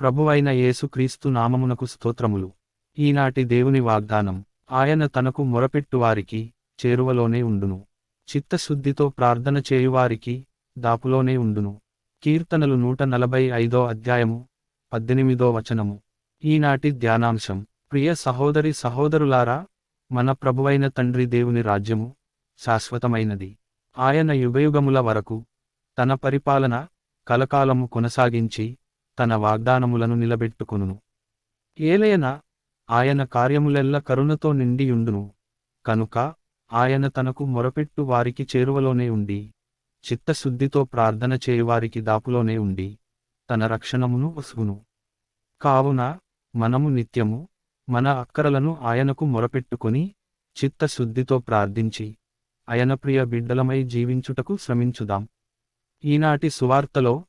ప్రభువైన యేసుక్రీస్తు నామమునకు స్తోత్రములు. ఈనాటి దేవుని వాగ్దానం ఆయన తనకు మొరపెట్టువారికి చేరువలోనే ఉండును. చిత్తశుద్ధితో ప్రార్థన చేయువారికి దాపులోనే ఉండును. కీర్తనలు నూట నలభై ఐదో అధ్యాయము పద్దెనిమిదో వచనము. ఈనాటి ధ్యానాంశం ప్రియ సహోదరి సహోదరులారా మన ప్రభువైన తండ్రి దేవుని రాజ్యము శాశ్వతమైనది. ఆయన యుగయుగముల వరకు తన పరిపాలన కలకాలము కొనసాగించి తన వాగ్దానములను నిలబెట్టుకును ఏలయన ఆయన కార్యములెల్ల కరుణతో నిండియుండును. కనుక ఆయన తనకు మొరపెట్టు వారికి చేరువలోనే ఉండి చిత్తశుద్ధితో ప్రార్థన చేయువారికి దాపులోనే ఉండి తన రక్షణమును వసుగును కావున మనము నిత్యము మన అక్కరలను ఆయనకు మొరపెట్టుకుని చిత్తశుద్ధితో ప్రార్థించి ఆయన ప్రియ బిడ్డలమై జీవించుటకు శ్రమించుదాం. ఈనాటి సువార్తలో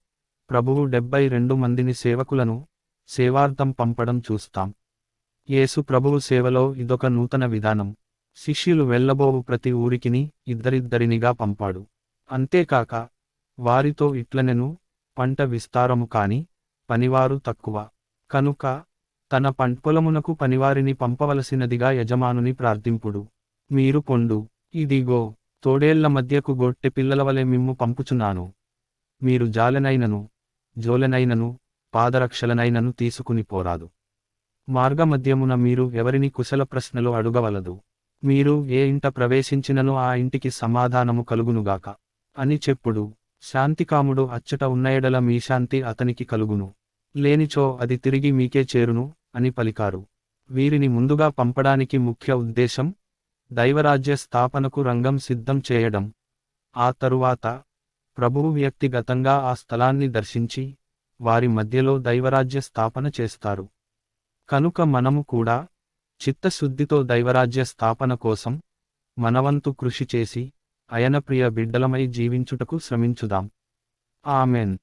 ప్రభువు డెబ్బై రెండు మందిని సేవకులను సేవార్థం పంపడం చూస్తాం. యేసు ప్రభువు సేవలో ఇదొక నూతన విధానం. శిష్యులు వెళ్ళబోవు ప్రతి ఊరికిని ఇద్దరిద్దరినిగా పంపాడు. అంతేకాక వారితో ఇట్లనెను పంట విస్తారము కాని పనివారు తక్కువ. కనుక తన పంటపొలమునకు పనివారిని పంపవలసినదిగా యజమానుని ప్రార్థింపుడు. మీరు పొండు. ఇదిగో తోడేళ్ళ మధ్యకు గొట్టె పిల్లల వలె మిమ్ము పంపుచున్నాను. మీరు జాలెనైనను జోలెనైనను పాదరక్షలనైనను తీసుకుని పోరాదు. మార్గమధ్యమున మీరు ఎవరిని కుశల ప్రశ్నలు అడుగవలదు. మీరు ఏ ఇంట ప్రవేశించినను ఆ ఇంటికి సమాధానము కలుగునుగాక. అని చెప్పుడు శాంతికాముడు అచ్చట ఉన్నయడల మీ శాంతి అతనికి కలుగును. లేనిచో అది తిరిగి మీకే చేరును అని పలికారు. వీరిని ముందుగా పంపడానికి ముఖ్య ఉద్దేశం దైవరాజ్య స్థాపనకు రంగం సిద్ధం చేయడం. ఆ తరువాత ప్రభువు వ్యక్తిగతంగా ఆ స్థలాన్ని దర్శించి వారి మధ్యలో దైవరాజ్య స్థాపన చేస్తారు. కనుక మనము కూడా చిత్తశుద్ధితో దైవరాజ్య స్థాపన కోసం మనవంతు కృషి చేసి అయనప్రియ బిడ్డలమై జీవించుటకు శ్రమించుదాం. ఆమెన్.